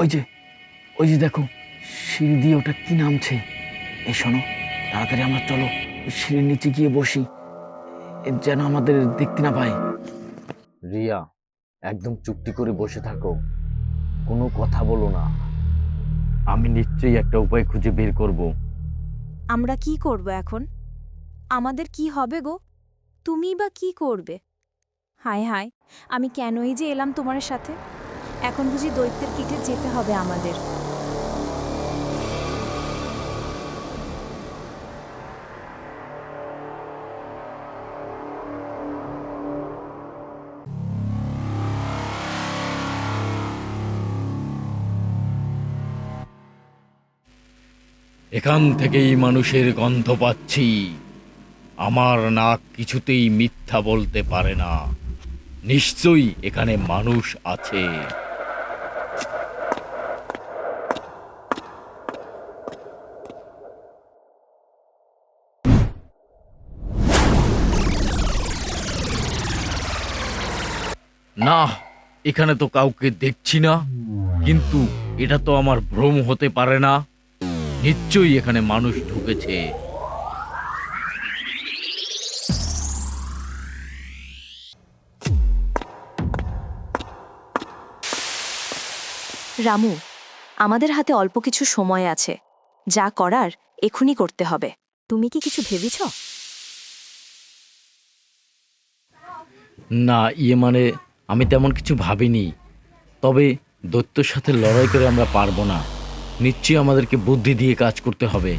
ওই যে ওই যে দেখো সিঁড়ি দিয়ে ওটা কি নামছে? এই শোনো তাড়াতাড়ি আমরা চলো সিঁড়ির নিচে গিয়ে বসি যেন আমাদের দেখতে না পায়। রিয়া একদম চুপটি করে বসে থাকো কোনো কথা বলো না। আমি নিশ্চয়ই একটা উপায় খুঁজে বের করব। আমরা কি করব এখন? আমাদের কি হবে গো? তুমি বা কি করবে? হায় হায় আমি কেনই যে এলাম তোমার সাথে? এখন বুঝি দৈত্যের কিঠে যেতে হবে আমাদের। এখান থেকেই মানুষের গন্ধ পাচ্ছি। আমার নাক কিছুতেই মিথ্যা বলতে পারে না। নিশ্চয়ই এখানে মানুষ আছে। না এখানে তো কাউকে দেখছি না। কিন্তু এটা তো আমার ভ্রম হতে পারে না। নিশ্চয়ই এখানে মানুষ ঢুকেছে। রামু আমাদের হাতে অল্প কিছু সময় আছে। যা করার এখুনি করতে হবে। তুমি কি কিছু ভেবেছ? না ইয়ে মানে আমি তেমন কিছু ভাবিনি। তবে দৈত্যর সাথে লড়াই করে আমরা পারব না। নিশ্চয়ই আমাদেরকে বুদ্ধি দিয়ে কাজ করতে হবে।